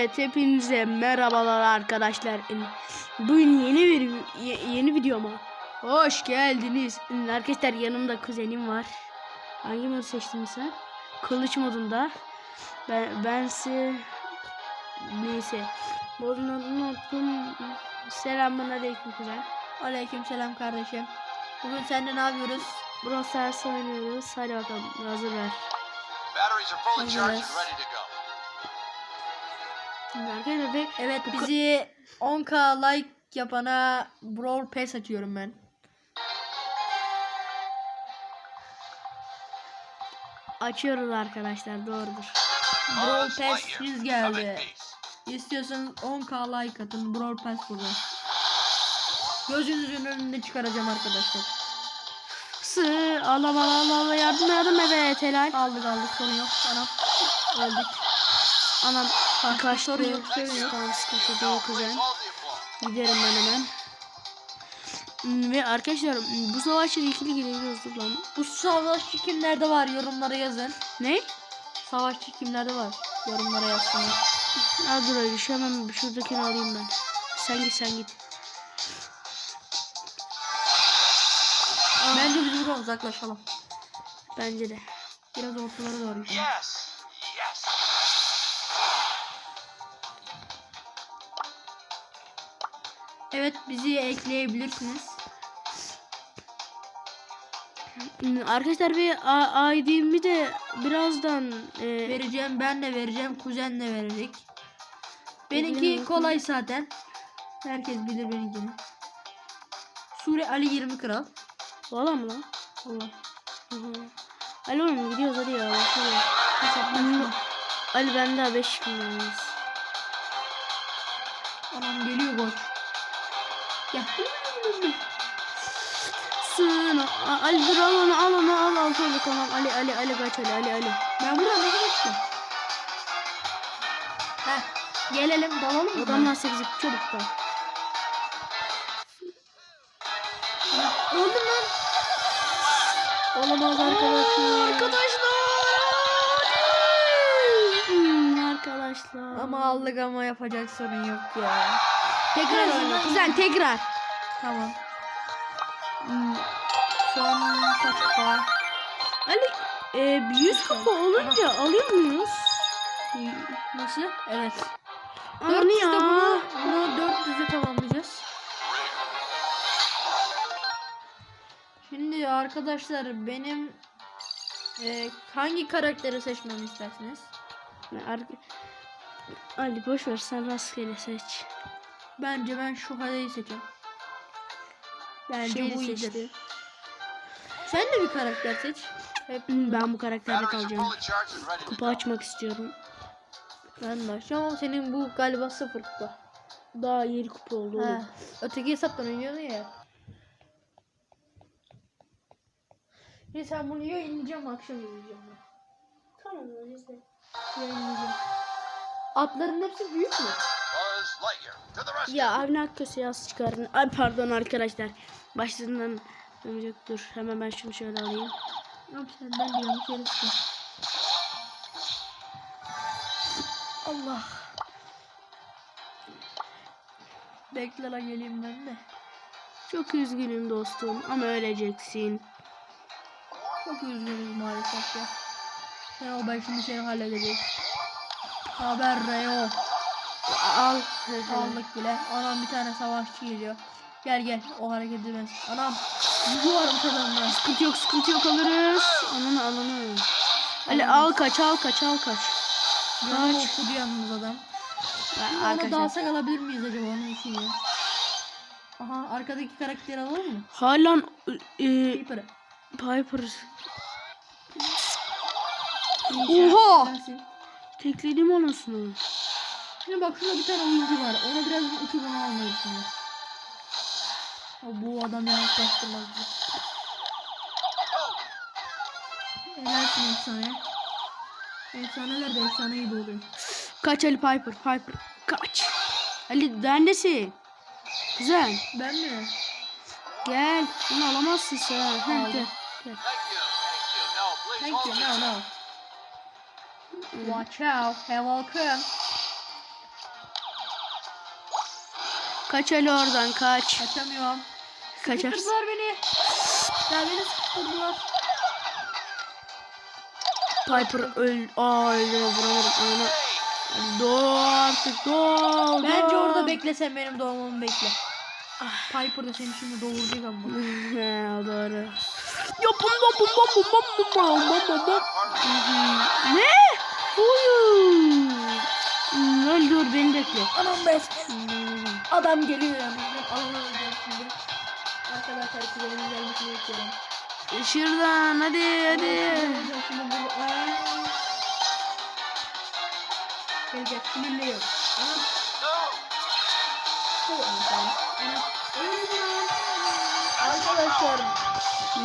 Evet hepinize merhabalar arkadaşlar. Bugün yeni bir ye- yeni videoma hoş geldiniz. Arkadaşlar yanımda kuzenim var. Hangi modu seçtin sen? Kılıç modunda. Ben bense neyse. Modun adını unuttum. Selamun aleyküm kuzen. Aleyküm selam kardeşim. Bugün seninle ne yapıyoruz? Brawl Stars oynuyoruz. Hadi bakalım hazır ver. Batteries are fully charged and ready to go. Arkadaşlar bir Evet bizi 10k like yapana Brawl Pass açıyorum ben. açıyoruz arkadaşlar doğrudur. Brawl Pass Lightyear, 100 come in geldi. İstiyorsanız 10k like atın. Brawl Pass burada. Gözünüzün önünde çıkaracağım arkadaşlar. Sı Allah Allah Allah Allah yardım yardım evet helal. Aldık aldık sorun yok. Anam. Öldük. Anam sorun yok. Tamam sıkıntı değil kuzen. Giderim ben hemen. Hmm, Ve arkadaşlar hmm, bu savaşla ikili girebiliyoruz lan. Bu savaşçı kimlerde var yorumlara yazın. Ne? Savaşçı kimlerde var yorumlara yazsınlar. Ha dur öyle şu hemen bir şuradakini alayım ben. Sen git sen git. Bence biz buradan uzaklaşalım. Bence de. Biraz ortalara doğru. Yes. Evet bizi ekleyebilirsiniz. Arkadaşlar bir ID'mi de birazdan e, Vereceğim ben de vereceğim kuzen de verecek. Benimki Benim- kolay zaten. Herkes bilir benimkini. Sure Ali 20 kral. Valla mı lan? Hı. Ali oğlum gidiyoruz hadi ya. Hadi. Ali ben daha 5 milyonuz. Anam geliyor gol. Ya. Sığın. Ali dur al onu al onu al al şöyle tamam Ali Ali Ali kaç Ali Ali Ali. Ben buradan nasıl geçtim? Heh. Gelelim dalalım mı? Adamlar 8 çabuk da. Öldüm lan. Olamaz arkadaşlar. Arkadaşlar. Hmm, arkadaşlar. Ama aldık ama yapacak sorun yok ya. tekrar oyna. Kuzen tekrar. Tamam. Hmm. Son kaç kupa? Ali e, 100 kupa olunca alıyor muyuz? Nasıl? Evet. Anı 400'de ya. bunu, bunu 400'e tamamlayacağız. Şimdi arkadaşlar benim e, hangi karakteri seçmemi istersiniz? Ali boş ver sen rastgele seç. Bence ben şu haleyi seçeceğim. Bence Şeyi bu seçti. iyidir. Sen de bir karakter seç. Hep Ben bu karakterde kalacağım. Kupa açmak istiyorum. ben de ama senin bu galiba sıfır kupa. Daha yeni kupa oldu oğlum. öteki hesaptan oynuyordun ya. Neyse sen bunu yayınlayacağım akşam yayınlayacağım ben. Tamam yüzden. Yayınlayacağım. Atların hepsi büyük mü? Ya Avni Akköse yaz çıkarın. Ay pardon arkadaşlar. Başından dönecek dur. Hemen ben şunu şöyle alayım. Yok senden diyorum şerefsin. Allah. Bekle la geleyim ben de. Çok üzgünüm dostum ama öleceksin. Çok üzgünüz maalesef ya. Sen o ben şimdi seni halledecek. Haber yok. Al. Aldık bile. Anam bir tane savaşçı geliyor. Gel gel o hareket edemez. Anam yuvarım kazandı. Sıkıntı yok sıkıntı yok alırız. Ananı alanı. Ali al kaç al kaç al kaç. Canım okudu yalnız adam. Onu Arkadaşlar. dalsak alabilir miyiz acaba onun için ya? Aha arkadaki karakteri alalım mı? Halen e, Creeper'ı. Piper. Oha! Tekledim anasını. Şimdi bak şurada bir tane oyuncu var. Ona biraz almayı düşünüyorum. O bu adam yaklaştırmaz. Helalsin efsane. Efsaneler de efsane gibi oluyor. Kaç Ali Piper Piper. Kaç. Ali neredesin? Güzel. Ben mi? Gel. Bunu alamazsın sen. Aldım. gel. Gel. Thank you. Thank you. Now, please Thank hold you. your No, no. Watch out. Hey, welcome. Kaç Ali oradan kaç. Kaçamıyorum. Kaçarsın. Sıkıştırdılar beni. Ya beni sıkıştırdılar. Piper öl... Aa öldüme vuramadım. Ana. Doğ artık doğ. Bence doğ. orada beklesen benim doğmamı bekle. Ah. Piper da seni şimdi doğuracak ama. He doğru. Yapım yapım yapım yapım yapım yapım Ne? Uyuu. Öldür beni bekle. Anam besleyin. Adam geliyor yanımdan. Allah'ım öldürsün. Arkadaşlar size gelmesini bekliyorum. Şuradan hadi hadi. Şimdi bu Gelecek sinirli yok. Arkadaşlar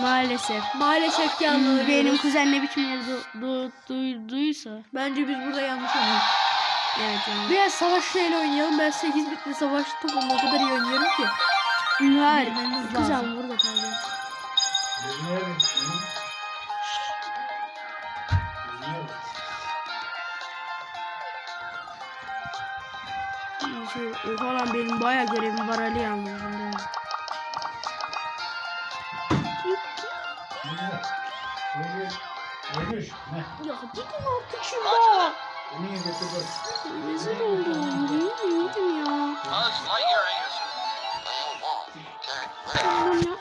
maalesef maalesef yanlış. Hmm, benim kuzenle biçim du, du, du, duysa. Bence biz burada yanlış anlıyoruz. Evet yani. Biraz savaş şeyle oynayalım. Ben 8 bitli savaş topunu o kadar iyi oynuyorum ki. Hayır. Kuzen burada kaldı. Şey, oha lan benim bayağı görevim var Ali yalnız. Ya gidin artık şurada. Beni götürdün. Rezil oldum. Yemeyemedim ya. Tamam ya.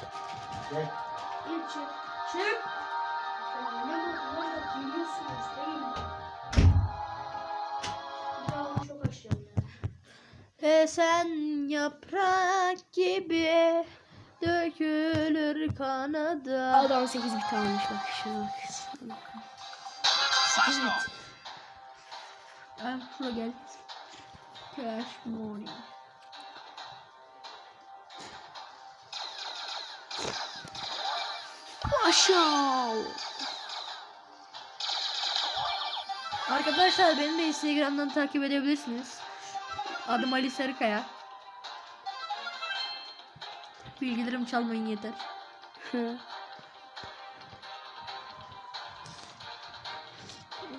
Ve sen yaprak gibi dökülür kanada. Adam 8 bit almış bak şuna 8 bit. Şuraya gel. Cash money. Aşağı. Arkadaşlar beni de Instagram'dan takip edebilirsiniz. Adım Ali Sarıkaya. Bilgilerimi çalmayın yeter.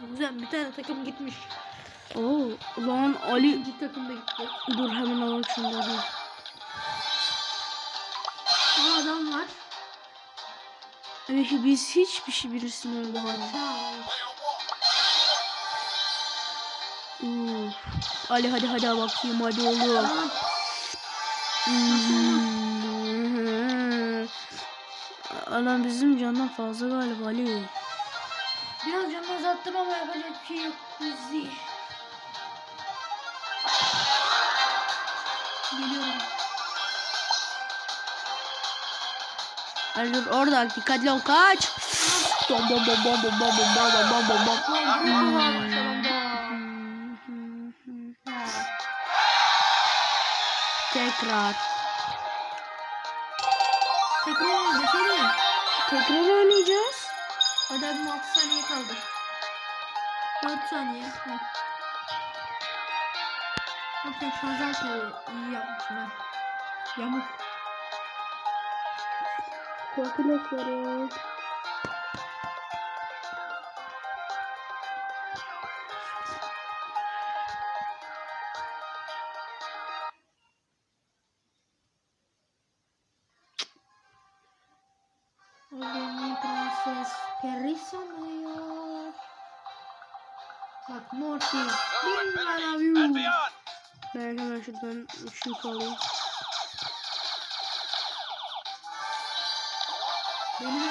Güzel bir tane takım gitmiş. Oo, lan Ali İkinci takım da gitti. dur hemen alalım şunları. Aa adam var. Evet, biz hiçbir şey birisini öldürmedik. Uf. Ali hadi hadi bakayım hadi oğlum. Aa, Hmm. Bizim candan fazla galiba Ali. biraz canını uzattım ama yapacak bir şey yok. Kuzi. Geliyorum. Ali dur orada dikkatli ol kaç. Bom bom bom bom bom bom bom bom bom bom bom. Ha. Tekrar. Tekrar oyna desene. Tekrar oynayacağız. Hadi abim 6 saniye kaldı. 4 saniye. Zaten şu şey an iyi yapmışım ben. Yamuk. Korku lafları. Hemen şuradan şu alayım. Benim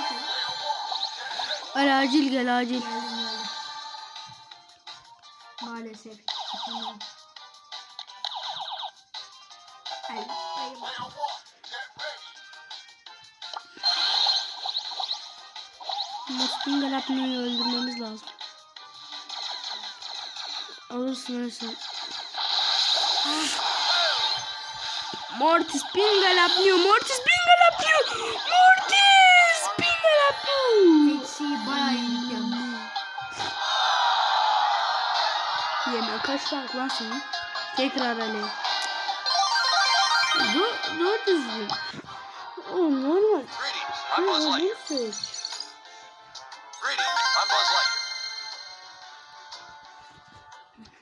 acil gel acil. Geldim geldim. Maalesef. Yapamıyorum. Ay, ay. Mustang öldürmemiz lazım. Alırsın alırsın. Mortis Pingal yapmıyor. Mortis Pingal yapmıyor. Mortis Pingal yapmıyor. Pixie'yi bayağı iyilik yapmış. Yemen kaç tank lan senin? Tekrar Ali. Dört, dört yüzlü. Oğlum normal. Ne olduğunu söyleyeceğim.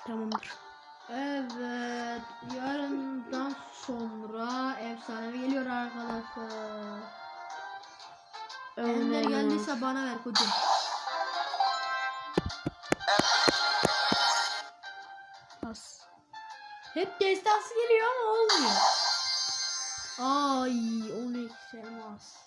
Tamamdır. Evet. Yarından sonra efsanevi geliyor arkadaşlar. Emre geldiyse bana ver kutu. As. Hep destansı geliyor ama olmuyor. Ay 12 elmas.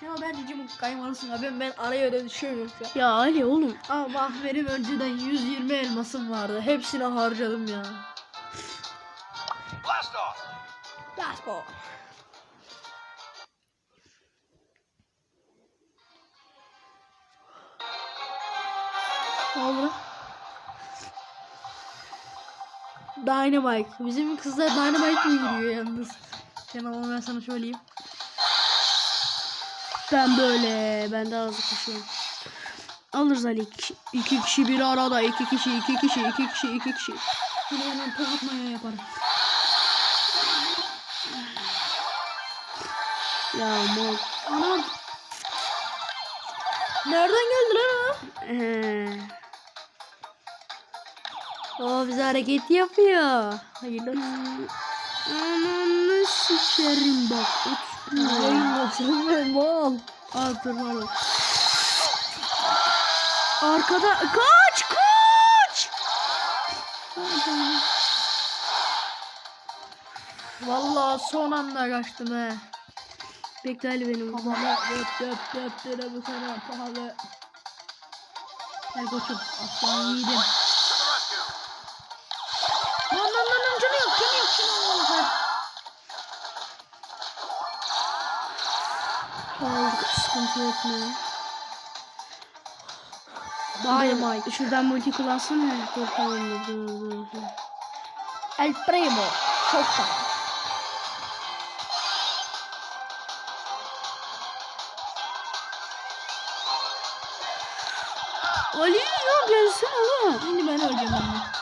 Şu an ben cicim kaymalısın abi ben araya öyle düşüyorum an. Ya Ali oğlum. Ama benim önceden 120 elmasım vardı. Hepsini harcadım ya. Blast off! Let's go. Olur. Dynamite. Bizim kızlar Dynamite mi giriyor yalnız? Kenan'ı ben sana söyleyeyim. Ben böyle. Ben daha hızlı koşuyorum. Alırız Ali. İki, kişi bir arada. iki kişi, iki kişi, iki kişi, iki kişi. Bunu hemen tokat maya yaparım. Ya mor. Anam. Nereden geldi lan o? Ee, O bize hareket yapıyor. Hayırlı olsun. Ananı sikerim bak. Otur. Yayınlasın ben mal. Al dur al. Arkada kaç kaç. Vallahi son anda kaçtım he. Bekle Ali benim. Kafama döp döp döp döp bu sana pahalı. Gel koçum aslan yiğidim. Aldık sıkıntı yok mu? Dynamite. Şuradan multi kullansana. Dur tamam dur dur dur. dur. El Primo. Şokta. Ali ya gelsene oğlum. Şimdi ben öleceğim onu.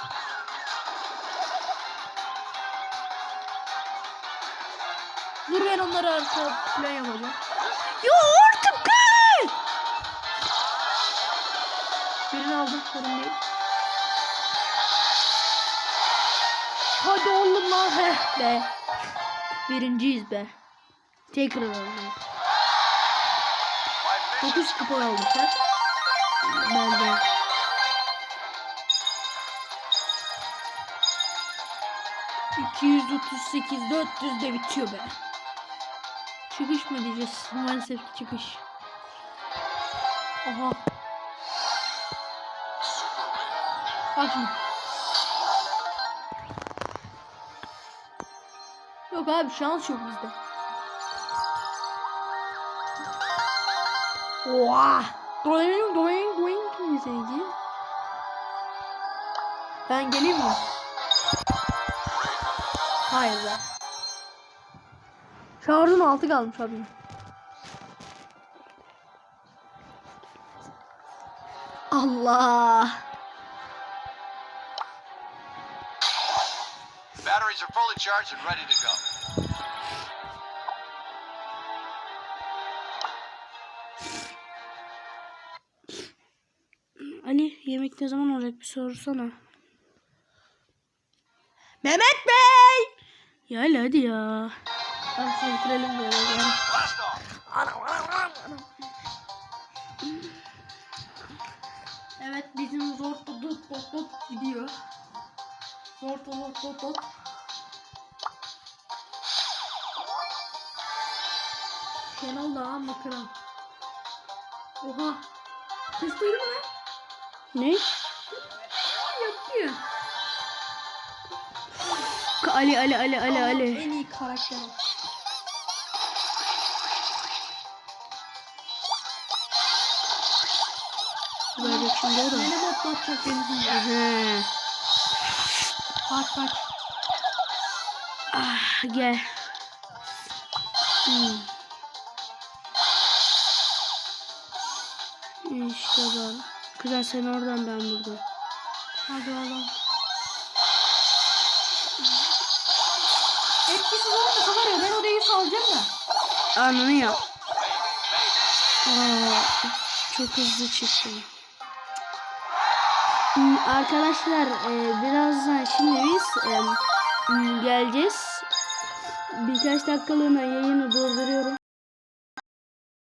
Dur ben onları arka plan yapacağım. Ya artık gel. Birini aldım sorun değil. Hadi oğlum lan heh be. Birinciyiz be. Tekrar mission 9 kupa aldık ha. Ben de. ...238, 400 de bitiyor be. Çıkış mı diyeceğiz? Maalesef ki çıkış. Aha. Bak. Yok abi şans yok bizde. Oha. Doing doing doing mesajı. Ben geleyim mi? Hayır be. Şarjım altı kalmış abi. Allah. batteries are fully charged and ready to go. Ali yemek ne zaman olacak bir sorsana. Mehmet Bey. Ya hadi ya. Ben şunu bitirelim böyle. Yani. Blast off! Evet bizim zor tut tut tut gidiyor. Zor tut tut tut. Şenol da amma kral. Oha. Ses duydun mu? Ne? Yapıyor. Ali Ali Ali Ali Ali. En iyi karakter o. Böyle şimdi o da. Beni botlatacak beni. He. Kaç kaç. Ah gel. Hmm. İşte bak. Güzel sen oradan ben burada. Hadi oğlum. Etkisiz olmasa var ya ben odayı salacağım da. Ananı yap. Aa, çok hızlı çıktım. Arkadaşlar e, birazdan şimdi biz e, geleceğiz. birkaç dakikalığına yayını durduruyorum.